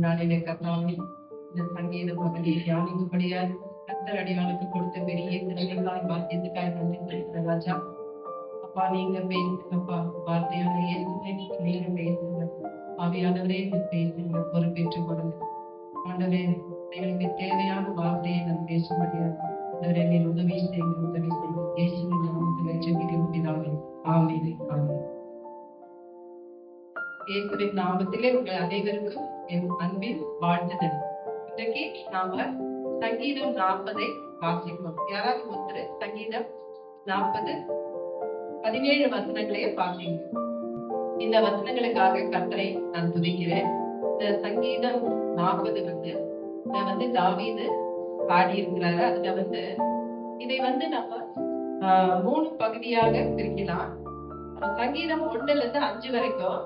நாளிலே கர்த்தாவே இந்த சங்கீத பகுதியை தியானிக்கும்படியா கத்தர் அடியாளுக்கு கொடுத்த பெரிய திறமைக்காய் பாக்கியத்துக்காய் நன்றி சொல்கிறேன் ராஜா. அப்பா நீங்க பேசுங்கப்பா. வார்த்தையான இயேசுவே நீங்க பேசுங்க ஆவியானவரே இந்த பேசுங்க பொறுப்பேற்றுக் கொடுங்க ஆண்டவரே எங்களுக்கு தேவையான வார்த்தையை நான் பேசும்படியா ஆண்டவரே நீர் உதவி செய்யுங்க உதவி செய்யுங்க இயேசுவின் நாமத்தில் ஜெபிக்க முடியாது ஆமென் ஆமென். இயேசுவின் நாமத்திலே உங்கள் அனைவருக்கும் என் அன்பின் வாழ்த்துதல் இன்றைக்கு நாம சங்கீதம் நாற்பதை வாசிப்போம் யாராவது ஒருத்தர் சங்கீதம் நாற்பது பதினேழு வசனங்களையே வாசிங்க இந்த வசனங்களுக்காக கற்றை நான் துதிக்கிறேன். இந்த சங்கீதம் நாற்பது வந்து இதை வந்து தாவீது பாடியிருக்கிறாரு. அதுல வந்து இதை வந்து நம்ம மூணு பகுதியாக பிரிக்கலாம். சங்கீதம் ஒண்ணுல இருந்து அஞ்சு வரைக்கும்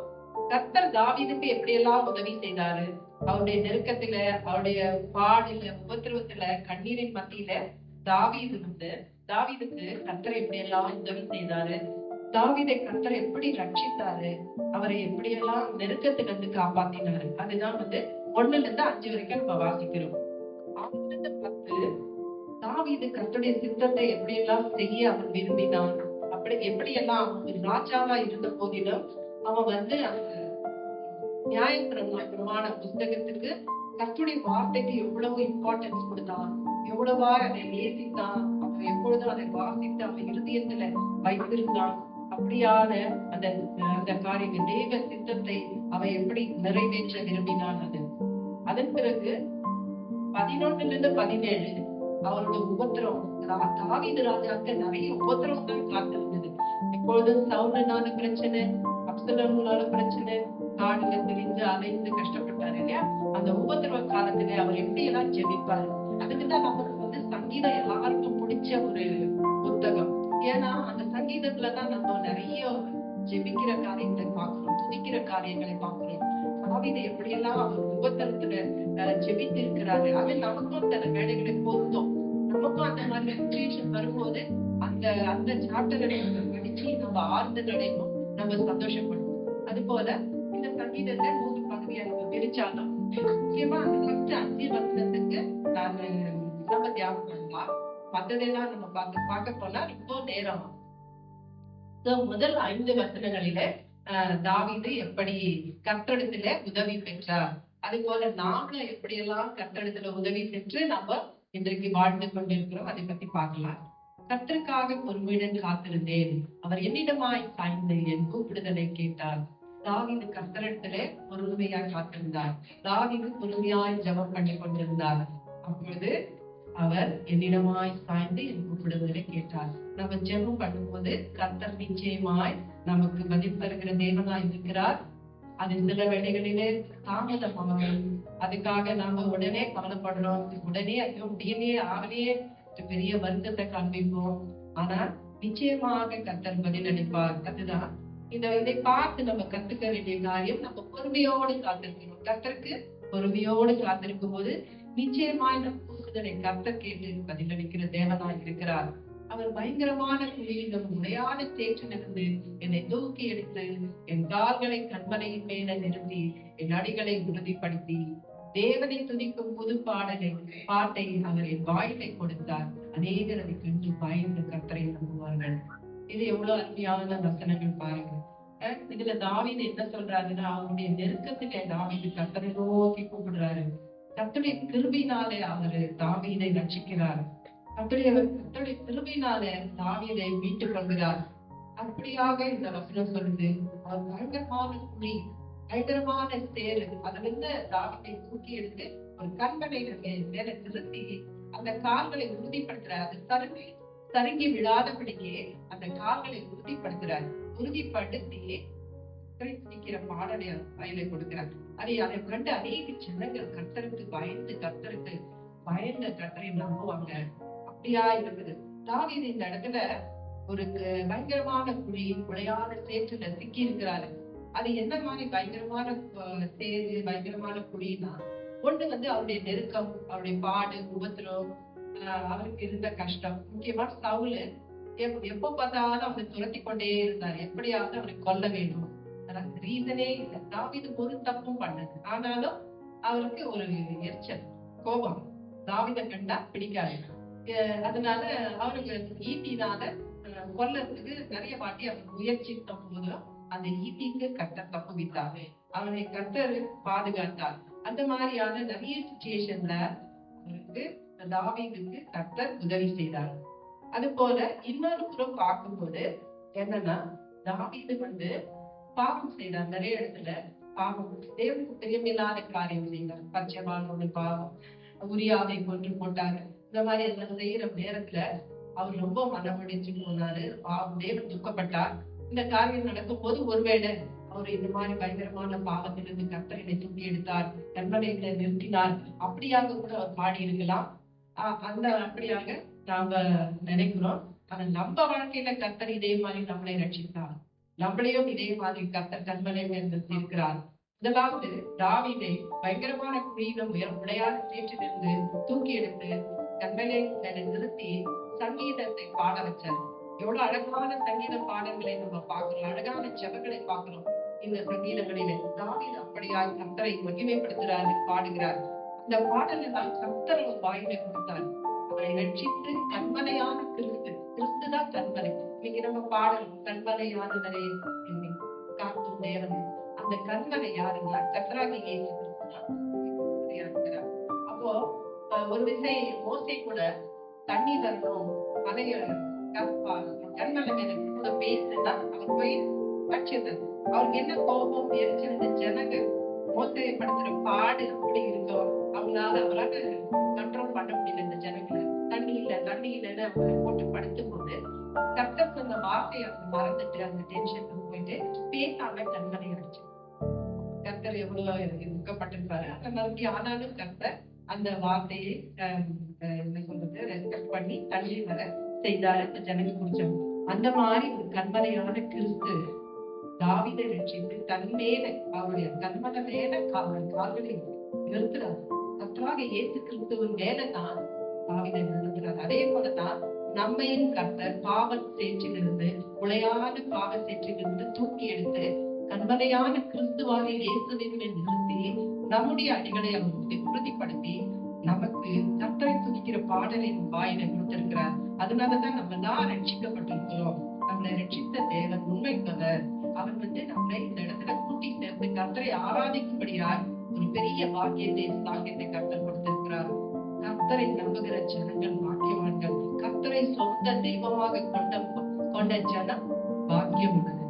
கர்த்தர் தாவீதுக்கு எப்படியெல்லாம் உதவி செய்தாரு? அவருடைய நெருக்கத்துல அவருடைய பாடில உபத்திரவத்துல கண்ணீரின் மத்தியில தாவீது வந்து தாவீதுக்கு கர்த்தர் எப்படியெல்லாம் உதவி செய்தாரு? தாவீதை கர்த்தர் எப்படி ரட்சித்தாரு? அவரை எப்படியெல்லாம் நெருக்கத்துல இருந்து காப்பாத்தினாரு? அதுதான் வந்து ஒண்ணுல இருந்து அஞ்சு வரைக்கும் நம்ம வாசிக்கிறோம். ஆறுல பத்து தாவீது கர்த்தருடைய சித்தத்தை எப்படியெல்லாம் செய்ய அவன் விரும்பினான்? அப்படி எப்படியெல்லாம் எல்லாம் ராஜாவா இருந்த போதிலும் அவன் வந்து அந்த நியாயப்பிரமா- பிரமாண புஸ்தகத்துக்கு கத்துடைய வார்த்தைக்கு எவ்வளவு இம்பார்ட்டன்ஸ் கொடுத்தான் எவ்வளவா அதை நேசித்தான் அவன் எப்பொழுதும் அதை வாசித்து அவன் இருதயத்துல வைத்திருந்தான் அப்படியான அந்த அந்த காரியம் தேவ சித்தத்தை அவன் எப்படி நிறைவேற்ற விரும்பினான் அது. அதன் பிறகு பதினொன்னுல இருந்து பதினேழு அவரோட உபத்திரம் தாவீது ராஜாக்கு நிறைய உபத்திரம் தான் காத்திருந்தது. எப்பொழுதும் சவுண்டனான பிரச்சனை அப்சலோனால பிரச்சனை காடுல தெரிஞ்சு அலைந்து கஷ்டப்பட்டாரு இல்லையா? அந்த உபத்திரவ காலத்துல அவர் எப்படி எல்லாம் ஜெபிப்பாரு அதுக்குதான் நமக்கு வந்து சங்கீதம் எல்லாருக்கும் பிடிச்ச ஒரு புத்தகம். ஏன்னா அந்த சங்கீதத்துலதான் நம்ம நிறைய ஜெபிக்கிற காரியங்களை பார்க்கிறோம் துதிக்கிற காரியங்களை பார்க்கிறோம். தாவீது எப்படியெல்லாம் அவர் உபத்திரத்துல ஜெபித்து இருக்கிறாரு அது நமக்கும் சில வேலைகளை பொருந்தும். நமக்கும் அந்த மாதிரி சுச்சுவேஷன் வரும்போது அந்த அந்த சாப்டரை நம்ம படிச்சு நம்ம ஆறுதல் அடையணும் நம்ம சந்தோஷப்படும். அது போல இந்த சங்கீதத்தை மூணு பகுதியா நம்ம பிரிச்சாலும். முக்கியமா அந்த ஃபர்ஸ்ட் அஞ்சு வசனத்துக்கு நம்ம தியாகம் பண்ணலாம். மத்ததெல்லாம் நம்ம பார்க்க பார்க்க போனா இப்போ நேரம். முதல் ஐந்து வசனங்களில ஆஹ், எப்படி கத்தடத்துல உதவி பெற்றார். அது போல நாமளும் எப்படியெல்லாம் கத்தடத்துல உதவி பெற்று நம்ம இன்றைக்கு வாழ்ந்து கொண்டிருக்கிறோம் அதை பத்தி பார்க்கலாம். கர்த்தருக்காக பொறுமையுடன் காத்திருந்தேன். அவர் என்னிடமாய் சாய்ந்து என் கூப்பிடுதலை கேட்டார். தாவீது கர்த்தரிடத்திலே பொறுமையாய் காத்திருந்தார். தாவீது பொறுமையாய் ஜெபம் பண்ணி கொண்டிருந்தார். அப்பொழுது அவர் என்னிடமாய் சாய்ந்து என் கூப்பிடுதலை கேட்டார். நம்ம ஜெபம் பண்ணும்போது கர்த்தர் நிச்சயமாய் நமக்கு பதில் தருகிற தேவனாய் இருக்கிறார். அது சில வேளைகளிலே தாமதமாகும். அதுக்காக நாம உடனே கவலைப்படுறோம். உடனே ஐயோ முடியலையே ஆகலையே பெரிய வருத்தத்தை காண்பிப்போம். ஆனா நிச்சயமாக கத்தர் பதில் அளிப்பார் அதுதான் இந்த இதை பார்த்து நம்ம கத்துக்க வேண்டிய காரியம். நம்ம பொறுமையோடு காத்திருக்கணும் கத்தருக்கு பொறுமையோடு காத்திருக்கும் போது நிச்சயமாய் நம் கூறுதலை கத்த கேட்டு பதிலளிக்கிற தேவனாய் இருக்கிறார். அவர் பயங்கரமான குழியிலும் உடையான சேற்றிலிருந்து என்னை தூக்கி எடுத்து என் கால்களை கண்மலையின் மேல நிறுத்தி என் அடிகளை உறுதிப்படுத்தி தேவனை துதிக்கும் புது பாடலை பாட்டை அவரின் வாயிலை கொடுத்தார். அநேகர் அதை கண்டு பயந்து கத்தரை நம்புவார்கள். இது எவ்வளவு அருமையான வசனங்கள் பாருங்க இதுல தாவீது என்ன சொல்றாருன்னா அவருடைய நெருக்கத்திலே தாவீது கத்தரை நோக்கி கூப்பிடுறாரு. கத்துடைய கிருபினாலே அவரு தாவீதை ரட்சிக்கிறார். கத்துடைய கத்துடைய கிருபினாலே தாவீதை மீட்டுக் கொள்கிறார். அப்படியாக இந்த வசனம் சொல்லுது. அவர் பயங்கரமான குழி பயங்கரமான சேரு அதுல இருந்து தூக்கி எடுத்து ஒரு கண்மனை மேல நிறுத்தி அந்த கால்களை உறுதிப்படுத்துற அது சருங்கி சருங்கி விழாதபடியே அந்த கால்களை உறுதிப்படுத்துறார். உறுதிப்படுத்தி நிக்கிற பாடலை வயலை கொடுக்கிறார். அதை அதை கண்டு அநேக ஜனங்கள் கர்த்தருக்கு பயந்து கர்த்தருக்கு பயந்த கர்த்தரை நம்புவாங்க. அப்படியா இருக்குது தாவீது இந்த இடத்துல ஒரு பயங்கரமான குழி குழையான சேற்றுல சிக்கி இருக்கிறாரு அது என்ன மாதிரி பயங்கரமான அஹ், பயங்கரமான குழினா ஒண்ணு வந்து அவருடைய நெருக்கம் அவருடைய பாடு உபத்திரம் அவருக்கு இருந்த கஷ்டம். முக்கியமா சவுலு எப்- எப்ப பார்த்தாலும் அவனை துரத்தி கொண்டே இருந்தார். எப்படியாவது அவனை கொல்ல வேண்டும். ரீசனே இல்லை. தாவிது ஒரு தப்பும் பண்ணது ஆனாலும் அவருக்கு ஒரு எரிச்சல் கோபம். தாவித கண்டா பிடிக்காது. அதனால அவருக்கு ஈட்டினால அஹ், கொல்லறதுக்கு நிறைய வாட்டி அவர் முயற்சித்த போதும் அந்த ஈட்டிக்கு கர்த்தர் தப்புவித்தார். அவனை கத்தர் பாதுகாத்தார். அந்த மாதிரியான நிறைய சுச்சுவேஷன்ல அவருக்கு தாவீதுக்கு கர்த்தர் உதவி செய்தார். அது போல இன்னொரு புறம் பார்க்கும்போது என்னன்னா தாவீது வந்து பாவம் செய்தார். நிறைய இடத்துல பாவம். தேவனுக்கு பிரியமில்லாத காரியம் செய்தார். பச்சைவானோட பாவம். உரியாவை கொன்று போட்டாரு. இந்த மாதிரி எல்லாம் செய்யற நேரத்துல அவர் ரொம்ப மனமுடைஞ்சு போனாரு. பாவம். தேவன் துக்கப்பட்டார். இந்த காரியம் நடக்கும் போது ஒருவேளை அவர் இந்த மாதிரி பயங்கரமான பாவத்திலிருந்து கர்த்தரை தூக்கி எடுத்தார் கண்மனைகளை நிறுத்தினார் அப்படியாக கூட அவர் பாடி இருக்கலாம். ஆஹ் அந்த அப்படியாக நாம நினைக்கிறோம். ஆனா நம்ம வாழ்க்கையில கர்த்தர் இதே மாதிரி நம்மளை ரட்சித்தார். நம்மளையும் இதே மாதிரி கர்த்தர் கண்மனைகளை நிறுத்தி இருக்கிறார் முதலாவது தாவிதை பயங்கரமான குழியிலும் உயர் உடையாத சேற்றிலிருந்து தூக்கி எடுத்து கண்மலை நிறுத்தி சங்கீதத்தை பாட வச்சார். எவ்வளவு அழகான சங்கீத பாடல்களை நம்ம பார்க்கிறோம் அழகான ஜபங்களை பார்க்கிறோம். இந்த சங்கீதங்களிலே தாவீது அப்படியாய் கர்த்தரை மகிமைப்படுத்துகிறார் பாடுகிறார். அந்த பாடலை தான் கர்த்தர் அவர் வாயிலை கொடுத்தார். அவரை ரட்சித்து கண்மனையான கிறிஸ்து கிறிஸ்து தான் கண்மனை இன்னைக்கு நம்ம பாடல் கண்மனையானவரே என்னை காக்கும் நேரம் அந்த கண்மனை யாருன்னா கர்த்தராகி இயேசு அப்போ ஒரு விசை மோசை கூட தண்ணி தரணும் மலையை கண்மலை எனக்கு கூட பேசுனா அவர் போய் வச்சிருந்தார் அவருக்கு என்ன கோபம் எரிச்சல் இந்த ஜனங்க மோசையை பாடு அப்படி இருக்கோ அவங்களால அவரால் கண்ட்ரோல் பண்ண முடியல இந்த ஜனங்களை. தண்ணி இல்ல தண்ணி இல்லைன்னு அவங்க போட்டு படுத்தும் போது கர்த்தர் சொன்ன வார்த்தையை அவங்க மறந்துட்டு அந்த டென்ஷன் போயிட்டு பேசாம கண்மனை அடிச்சு. கர்த்தர் எவ்வளவு துக்கப்பட்டிருப்பாரு. அந்த மாதிரி ஆனாலும் கர்த்தர் அந்த வார்த்தையை என்ன சொல்றது ரெஸ்பெக்ட் பண்ணி தள்ளி வர செய்தாரு. அந்த ஜனங்க குடிச்சாங்க அந்த மாதிரி ஒரு கண்மலையான கிறிஸ்து தாவிதை ரட்சித்து தன் மேல அவருடைய கண்மனை மேல அவருடைய கால்களை நிறுத்துறார் கற்றாக இயேசு கிறிஸ்துவின் மேலதான் தாவிதை நிறுத்துறார் அதே போலதான் நம்மையும் கர்த்தர் பாவ சேற்றிலிருந்து உளையான பாவ சேற்றிலிருந்து தூக்கி எடுத்து கண்மனையான கிறிஸ்துவாக இயேசுவின் மேல் நிறுத்தி நம்முடைய அடிகளை அவர் உறுதிப்படுத்தி நமக்கு கர்த்தரை துதிக்கிற பாடலின் நம் கொடுத்திருக்கிறார். அதனாலதான் நம்ம தான் ரட்சிக்கப்பட்டிருக்கிறோம். நம்மளை ரட்சித்த தேவன் உண்மைப்பவர் அவர் வந்து நம்மளை இந்த இடத்துல கூட்டி சேர்த்து கர்த்தரை ஆராதிக்கும்படியார் ஒரு பெரிய பாக்கியத்தை பாக்கியத்தை கர்த்தர் கொடுத்திருக்கிறார். கர்த்தரை நம்புகிற ஜனங்கள் பாக்கியவான்கள் கர்த்தரை சொந்த தெய்வமாக கொண்ட கொண்ட ஜனம் பாக்கியம் உள்ளது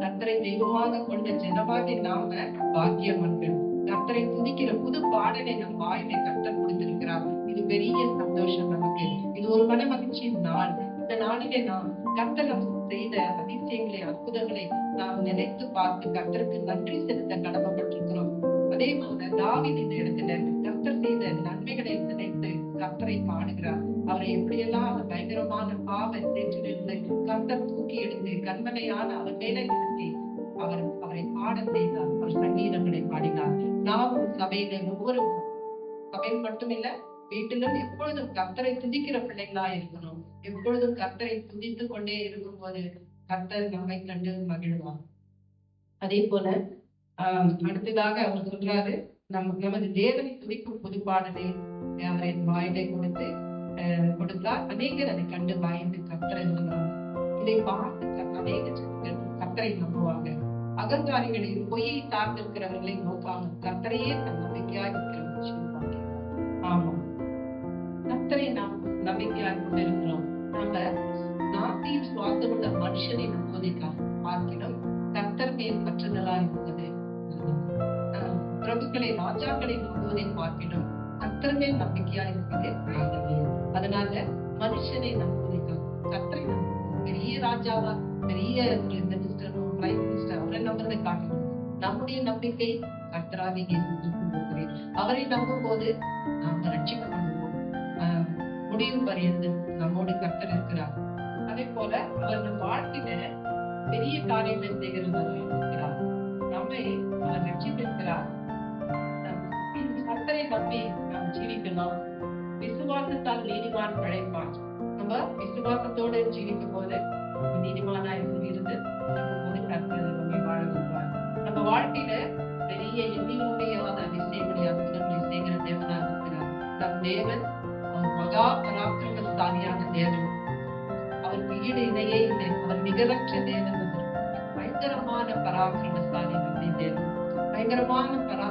கர்த்தரை தெய்வமாக கொண்ட ஜனமாகிய நாம பாக்கியவான்கள். கர்த்தரை துதிக்கிற புது பாடலை நம் வாயிலை கர்த்தர் கொடுத்திருக்கிறார். இது பெரிய சந்தோஷம் நமக்கு. இது ஒரு மன மகிழ்ச்சியின் நாள். இந்த நாளிலே நாம் கர்த்தகம் செய்த அதிசயங்களை அற்புதங்களை நாம் நினைத்து பார்த்து கர்த்தருக்கு நன்றி செலுத்த கடமைப்பட்டிருக்கிறோம். அதே போல தாவின் இந்த இடத்துல கர்த்தர் செய்த நன்மைகளை நினைத்து கர்த்தரை பாடுகிறார். அவரை எப்படியெல்லாம் அந்த பயங்கரமான பாவ சேற்றிலிருந்து கர்த்தர் தூக்கி எடுத்து கண்மனையான அவர் மேல நிறுத்தி அவர் அவரை பாட செய்தார். அவர் சங்கீதங்களை பாடினார். நாமும் சபையில ஒவ்வொரு சபையில் மட்டுமில்லை வீட்டிலும் எப்பொழுதும் கர்த்தரை துதிக்கிற பிள்ளைகளா இருக்கணும். எப்பொழுதும் கர்த்தரை துதித்து கொண்டே இருக்கும் போது கர்த்தர் நம்மை கண்டு மகிழ்வார். அதே போல ஆஹ் அடுத்ததாக அவர் சொல்றாரு நம் நமது தேவனை துதிக்கும் புதுப்பாடலை அவர் என் வாயிலை கொடுத்து கொடுத்தார். அநேகர் அதை கண்டு பயந்து கர்த்தரை நம்புவாங்க இதை பார்த்து அநேக கர்த்தரை நம்புவாங்க. அகங்காரிகளை பொய்யை சார்ந்திருக்கிறவர்களை நோக்காமல் கர்த்தரையே தன் நம்பிக்கையாக கர்த்தராக இயேசு அவரை நம்பும் போது நாம் ரட்சிக்கப்படுவோம். ஆஹ் முடிவு பரியந்து நம்மோடு கர்த்தர் இருக்கிறார். அதே போல அவர் நம் வாழ்க்கையில பெரிய காரியங்கள் செய்கிறவர் இருக்கிறார். நம்மை அவர் ரட்சித்திருக்கிறார். நம் கர்த்தரை நம்பி நாம் ஜீவிக்கலாம். விசுவாசத்தால் நீதிமான் பிழைப்பான் நம்ம விசுவாசத்தோடு ஜீவிக்கும் போது நீதிமானா இருந்து இருக்கும்போது கர்த்தர் நம்மை வாழ வைப்பார். நம்ம வாழ்க்கையில பெரிய பெரிய எண்ணி அதிசயங்களை அற்புதங்களை செய்கிற தேவனா இருக்கிறார் நம் தேவன் அவர் மகா பராக்கிரமசாலியான தேவன் அவருக்கு ஈடு இணையே இல்லை அவர் நிகரற்ற தேவன் அவர். பயங்கரமான பராக்கிரமசாலி நம்முடைய தேவன் பயங்கரமான பரா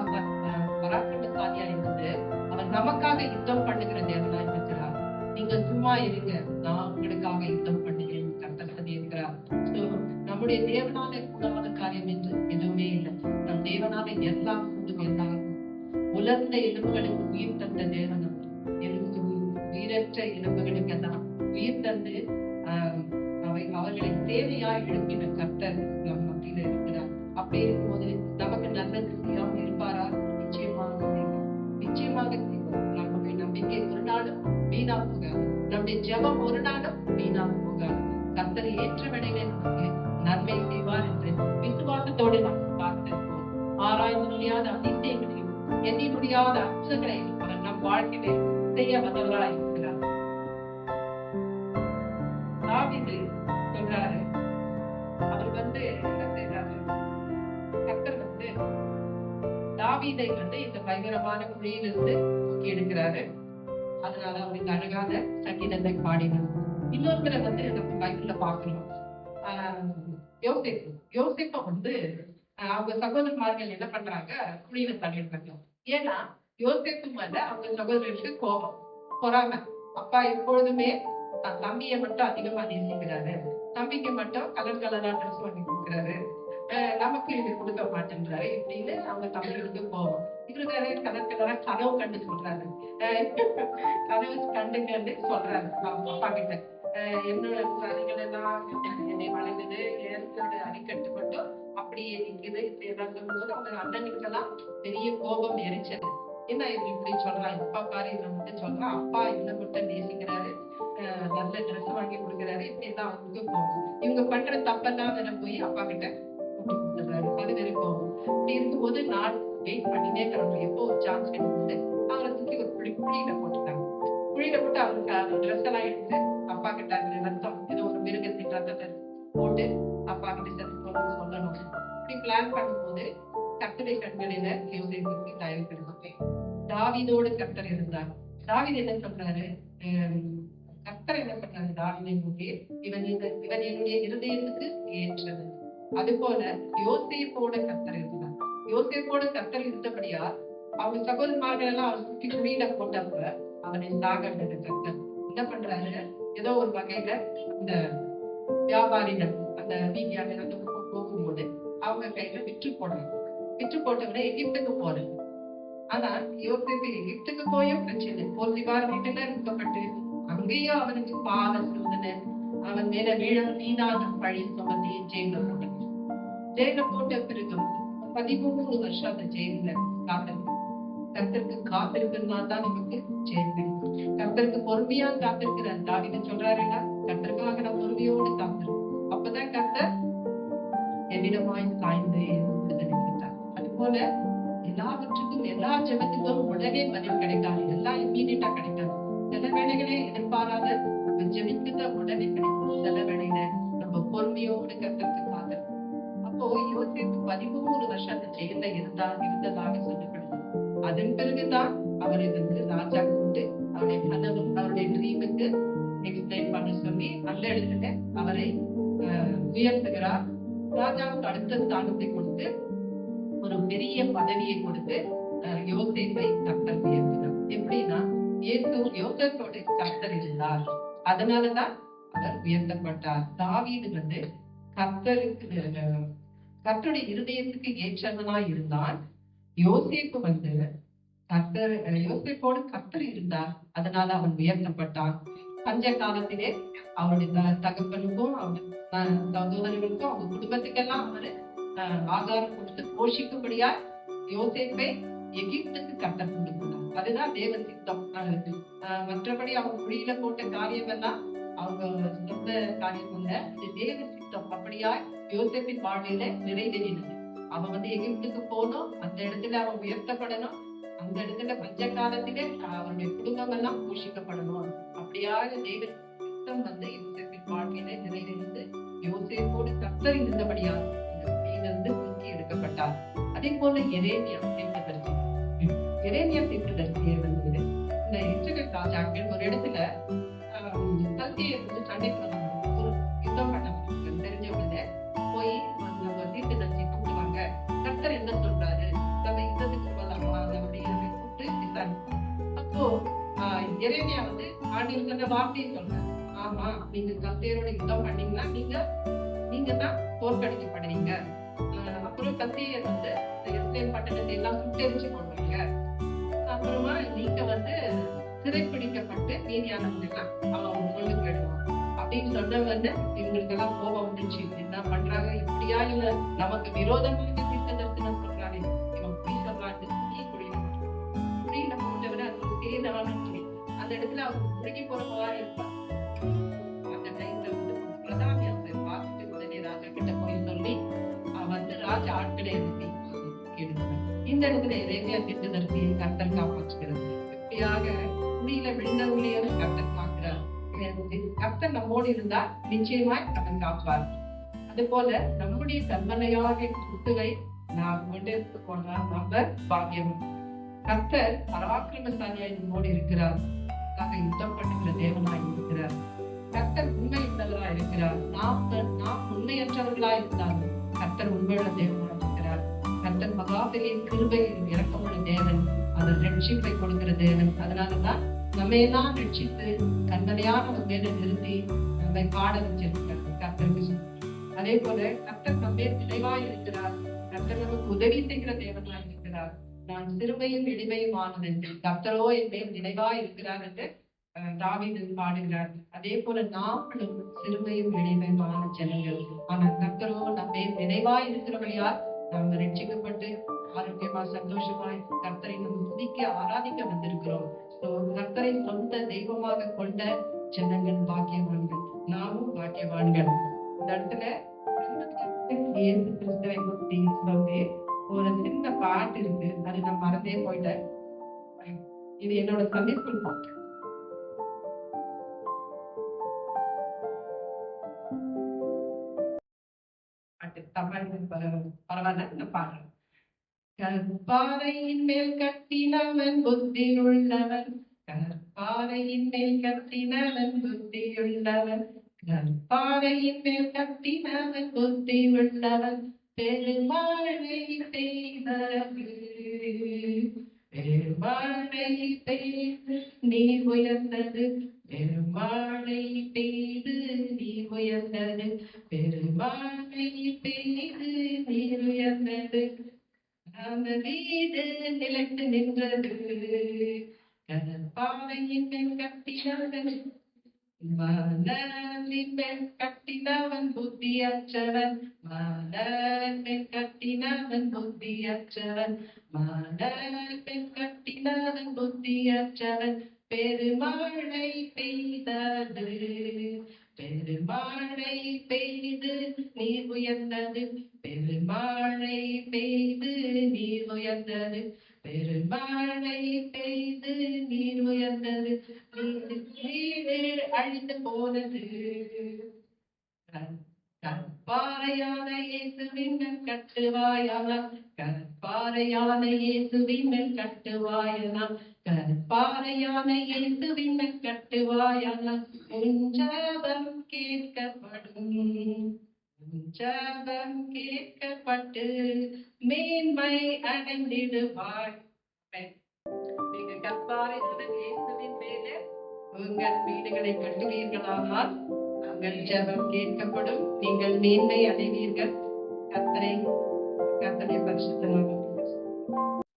பராக்கிரமசாலியா இருந்து அவர் நமக்காக யுத்தம் பண்ணுகிற தேவனா இருக்கிறார் நீங்க சும்மா இருங்க நான் உங்களுக்காக யுத்தம் பண்ணுகிறேன் கர்த்தர் சொல்லியிருக்கிறார் So, நம்முடைய தேவனால கூடாத காரியம் என்று நம் எல்லாம் கூடும் எல்லாம் உலர்ந்த எலும்புகளுக்கு உயிர் தந்த தேவனம் அவர். எலும்பு உயிரற்ற எலும்புகளுக்கெல்லாம் உயிர் தந்து அவை அவர்களை தேவையாய் எழுப்பின கர்த்தர் நம் மத்தியில இருக்கிறார். அப்படி இருக்கும்போது நமக்கு நல்லது செய்யாம இருப்பாரா? நிச்சயமாக நிச்சயமாக நம்முடைய நம்பிக்கை ஒரு நாளும் வீணா போகாது. நம்முடைய ஜெபம் ஒரு நாளும் வீணா போகாது. கர்த்தர் ஏற்ற விடைகளை நமக்கு நன்மை செய்வார் என்று விசுவாசத்தோடு நாம் பார்த்திருப்போம் ஆராய்ந்து முடியாத அதிசயங்களையும் எண்ணி முடியாத அச்சங்களையும் அவர் நம் வாழ்க்கையிலே செய்ய வந்தவர்களாய் இருக்கிறார். தாவீது சொல்றாரு அவர் வந்து என்ன செய்றாரு கத்தர் வந்து தாவீதை வந்து இந்த பயங்கரமான குழியிலிருந்து தூக்கி எடுக்கிறாரு. அதனால அவருக்கு அழகான சங்கீதத்தை பாடினார். இன்னொருத்தரை வந்து நம்ம பைபிள்ல பார்க்கணும் யோசிப்பு. யோசிப்ப வந்து அவங்க சகோதரமார்கள் என்ன பண்றாங்க? குழியில தள்ளிடுறாங்க ஏன்னா யோசிக்கும் மேல அவங்க சகோதரருக்கு கோபம். பொறாமை அப்பா எப்பொழுதுமே தன் தம்பியை மட்டும் அதிகமா நேசிக்கிறாரு. தம்பிக்கு மட்டும் கலர் கலரா ட்ரெஸ் பண்ணி கொடுக்குறாரு. நமக்கு இது கொடுக்க மாட்டேன்றாரு. இப்படின்னு அவங்க தம்பிகளுக்கு கோபம். இவரு வேற கலர் கலரா கனவு கண்டு சொல்றாரு. கனவு கண்டு கண்டு சொல்றாரு. அவங்க அப்பா கிட்ட. ஆஹ் என்னோட காரியங்கள் எல்லாம் என்னை வளர்ந்தது என்னோட அடிக்கட்டு மட்டும் அப்படியே நிக்குது. இப்படி சொல்லும்போது அவங்க அண்ணனுக்கெல்லாம் பெரிய கோபம் எரிச்சது என்ன இவங்க இப்படி சொல்றான் அப்பா பாரு இவன் மட்டும் சொல்றான் அப்பா இவனை மட்டும் நேசிக்கிறாரு நல்ல ட்ரெஸ் வாங்கி கொடுக்குறாரு. இப்படி எல்லாம் அவங்களுக்கு கோபம். இவங்க பண்ற தப்பெல்லாம் வேற போய் அப்பா கிட்ட கூட்டி கொடுத்துறாரு அது வேற கோபம். இப்படி இருக்கும்போது நான் வெயிட் பண்ணிட்டே இருக்கிறவங்க எப்போ ஒரு சான்ஸ் கிடைக்குது? அவரை தூக்கி ஒரு குழி குழியில போட்டுட்டாங்க. குழியில போட்டு அவருக்கு ட்ரெஸ் எல்லாம் எடுத்து அப்பா கிட்ட அதுல ரத்தம் பிளான் பண்ணும்போது கர்த்தரை கண்களில யோசிப்புக்கு தயவு தாவிதோடு தாவீதோடு கர்த்தர் இருந்தார். தாவித என்ன சொல்றாரு? ஹம், கர்த்தர் என்ன பண்றாரு? தாவீதை நோக்கி இவன் இவன் என்னுடைய இருதயத்துக்கு ஏற்றது. அது போல யோசேப்போட கர்த்தர் இருந்தார். யோசேப்போட கர்த்தர் இருந்தபடியா அவங்க சகோதரமார்கள் எல்லாம் அவர் சுற்றி குழியில போட்டப்ப அவனை சாகண்டது கர்த்தர் என்ன பண்றாரு? ஏதோ ஒரு வகையில இந்த வியாபாரிகள் அந்த வீதியாக அந்த அவங்க கையில விற்று போடுறாங்க விற்று போட்டவரை எகிப்துக்கு போறேன் ஆனா யோசிப்பு எகிப்துக்கு போயும் பிரச்சனை. போர்த்திபார் வீட்டுல இருக்கப்பட்டு அங்கேயும் அவனுக்கு பாவ சோதனை அவன் மேல வீழ நீதான பழி சுமத்தி ஜெயில போட்டாங்க ஜெயில போட்ட பிறகு பதிமூணு வருஷம் அந்த ஜெயில காத்திருக்கு கர்த்தருக்கு காத்திருக்குன்னா தான் நமக்கு ஜெயில் கிடைக்கும் கர்த்தருக்கு பொறுமையா காத்திருக்கிற தாவித சொல்றாருன்னா கர்த்தருக்காக நான் பொறுமையோடு காத்திருக்கேன். அப்பதான் கர்த்தர் என்னிடமாய் சாய்ந்து விடுதலை அது போல எல்லாவற்றுக்கும் எல்லா ஜபத்துக்கும் உடனே பதில் கிடைக்காது எல்லாம் இம்மீடியட்டா கிடைக்காது சில வேலைகளே எதிர்பாராத நம்ம உடனே கிடைக்கும். சில வேலையில நம்ம பொறுமையோடு கர்த்தருக்கு அப்போ யோசிப்பு பதிமூணு வருஷம் அந்த ஜெயில இருந்தா இருந்ததாக சொல்லப்படுது அதன் பிறகுதான் அவரை வந்து ராஜா கூப்பிட்டு அவருடைய கனவு அவருடைய ட்ரீமுக்கு எக்ஸ்பிளைன் பண்ண சொல்லி அந்த இடத்துல அவரை ஆஹ், உயர்த்துகிறார். ராஜாவுக்கு அடுத்த ஸ்தானத்தை கொடுத்து ஒரு பெரிய பதவியை கொடுத்து யோசேப்பை கர்த்தர் உயர்த்தினார். எப்படின்னா இயேசு யோசேப்போட கர்த்தர் இருந்தார். அதனாலதான் அவர் உயர்த்தப்பட்டார். தாவீது வந்து கர்த்தருக்கு கர்த்தருடைய இருதயத்துக்கு ஏற்றவனா இருந்தான். யோசேப்பு வந்து கர்த்தர் அஹ், யோசேப்போடு கர்த்தர் இருந்தார். அதனால அவன் உயர்த்தப்பட்டான். பஞ்ச காலத்திலே அவருடைய த- தகப்பனுக்கும் அவருடைய அஹ், சகோதரர்களுக்கும் அவங்க குடும்பத்துக்கெல்லாம் அவரு அஹ், கொடுத்து போஷிக்கும்படியா யோசிப்பை எகிப்துக்கு கட்ட கொண்டு போனார். அதுதான் தேவ சித்தம். மற்றபடி அவங்க குழியில போட்ட காரியம் எல்லாம் அவங்க சொந்த காரியம் அல்ல. இது தேவ சித்தம். அப்படியா யோசிப்பின் வாழ்வில நிறைவேறினது. அவன் வந்து எகிப்துக்கு போகணும். அந்த இடத்துல அவன் உயர்த்தப்படணும். அந்த இடத்துல பஞ்ச காலத்திலே அவருடைய குடும்பம் எல்லாம் போஷிக்கப்படணும். அப்படியாக தேவன் சித்தம் வந்து யோசிப்பின் வாழ்க்கையில நிறைவேறிந்து யோசிப்போடு கர்த்தர் இருந்தபடியால் இந்த குழியிலிருந்து தூக்கி எடுக்கப்பட்டார். அதே போல எரேமியா தீர்க்கதரிசி எரேமியா தீர்க்கதரிசியை வந்து இந்த இஸ்ரேல் ராஜாக்கள் ஒரு இடத்துல சொன்ன வார்த்தையை சொல்றாரு ஆமா நீங்க கத்தேரோட யுத்தம் பண்ணீங்கன்னா நீங்க நீங்க தான் தோற்கடிக்கப்படுவீங்க அப்புறம் கத்தியர் வந்து இந்த பட்டணத்தை எல்லாம் சுட்டெரிச்சு கொள்வீங்க அப்புறமா நீங்க வந்து சிறைப்பிடிக்கப்பட்டு மீதியானவங்க எல்லாம் அவன் உங்களுக்கு போயிடுவான் அப்படின்னு சொன்னவங்க இவங்களுக்கு எல்லாம் கோபம் வந்துச்சு என்ன பண்றாங்க? இப்படியா? இல்ல நமக்கு விரோதமாக தீர்க்க தரிசனம் சொல்றாரு இவன் பொய் சொல்றாரு புரிய புரியல புரியல போட்டவரை அது ஒரு அந்த இடத்துல அவங்க முழுகி போற மாதிரி இருப்பார். அந்த டைம்ல வந்து பிரதானி அவரை பார்த்துட்டு உடனே ராஜா கிட்ட போய் சொல்லி அவன் வந்து ராஜா ஆட்களை எழுப்பி கேடுவாங்க இந்த இடத்துல இறைமையா திட்டதற்கு கர்த்தர் காப்பாற்றுகிறது. இப்படியாக குடியில விழுந்தவங்களையும் கர்த்தர் காக்கிறார். கர்த்தர் நம்மோடு இருந்தா நிச்சயமாய் அவன் காப்பார் அது போல நம்முடைய கண்மனையாக சொத்துவை நாம் கொண்டிருந்து போனால் நம்ம பாக்கியம். கர்த்தர் பராக்கிரமசாலியாய் நம்மோடு இருக்கிறார். நமக்காக யுத்தம் பண்ணுகிற தேவனாய் இருக்கிறார். கர்த்தர் உண்மை உள்ளவராய் இருக்கிறார். நாம் நாம் உண்மையற்றவர்களா இருந்தாலும் கர்த்தர் உண்மையுள்ள தேவனாய் இருக்கிறார். கர்த்தர் மகாபலியின் கிருபையின் இறக்கமுள்ள தேவன் அவர் ரட்சிப்பை கொடுக்கிற தேவன். அதனாலதான் நம்ம எல்லாம் ரட்சித்து கண்மனையான ஒரு மேல நிறுத்தி நம்மை பாட வச்சிருக்கிறார். கர்த்தருக்கு அதே போல கர்த்தர் நம்மே நினைவாய் இருக்கிறார். கர்த்தர் நமக்கு உதவி செய்கிற தேவனாய் இருக்கிறார் நான் சிறுமையும் எளிமையும் ஆனதன் கர்த்தரோ என் மேல் நினைவா இருக்கிறார் என்று அஹ், பாடுகிறார். அதே போல நாமளும் சிறுமையும் எளிமையுமான ஜனங்கள். ஆனால் கர்த்தரோ நம்மே நினைவா இருக்கிறபடியால் நாம் ரட்சிக்கப்பட்டு ஆரோக்கியமா சந்தோஷமாய் கர்த்தரை நம்ம துதிக்க ஆராதிக்க வந்திருக்கிறோம். So, கர்த்தரை சொந்த தெய்வமாக கொண்ட ஜனங்கள் பாக்கியவான்கள். நாமும் பாக்கியவான்கள். இந்த இடத்துல இயேசு கிறிஸ்தவை பற்றி சொல்லி ஒரு சின்ன பாட்டு இருக்கு. அது நான் மறந்தே போயிட்டேன். இது என்னோட சண்டே ஸ்கூல் பாட்டு தமிழ் பரவாயில்ல நான் பாடுறேன். கற்பாறையின் மேல் கட்டினவன் புத்தியுள்ளவன். கற்பாறையின் மேல் கட்டினவன் புத்தியுள்ளவன். கற்பாறையின் மேல் கட்டினவன் புத்தியுள்ளவன். உள்ளவன் பெருமாளை செய்தது பெருமாளை பெய்து நீ உயர்ந்தது பெருமாளை பெய்து நீ உயர்ந்தது பெருமாளை பெய்து நீ உயர்ந்தது அந்த வீடு நிலைத்து நின்றது கற்பாறையின் மேல் கட்டினவன் கட்டினவன் புத்தியற்றவன். மலர் மேல் கட்டினவன் புத்தியற்றவன். மலர் மேல் கட்டினவன் புத்தியற்றவன். பெருமாளை பெய்தது பெருமாளை பெய்து நீ உயர்ந்தது. பெருமாளை பெய்து நீ உயர்ந்தது. பெருமழை பெய்து நீர் உயர்ந்தது. வீடு அழிந்து போனது. கற்பாறையான இயேசுவின் மேல் கற்பாறையான இயேசுவின் மேல் கற்பாறையான இயேசுவின் மேல் உன் ஜெபம் கேட்கப்படும். ஜாபம் கேட்கப்பட்டு மேன்மை அடைந்திடுவாய். நீங்க கற்பாறையான இயேசுவின் மேலே உங்கள் வீடுகளை கட்டுவீர்களானால் உங்கள் ஜபம் கேட்கப்படும். நீங்கள் மேன்மை அடைவீர்கள். கத்தரை கத்தரை பரிசுத்தமாக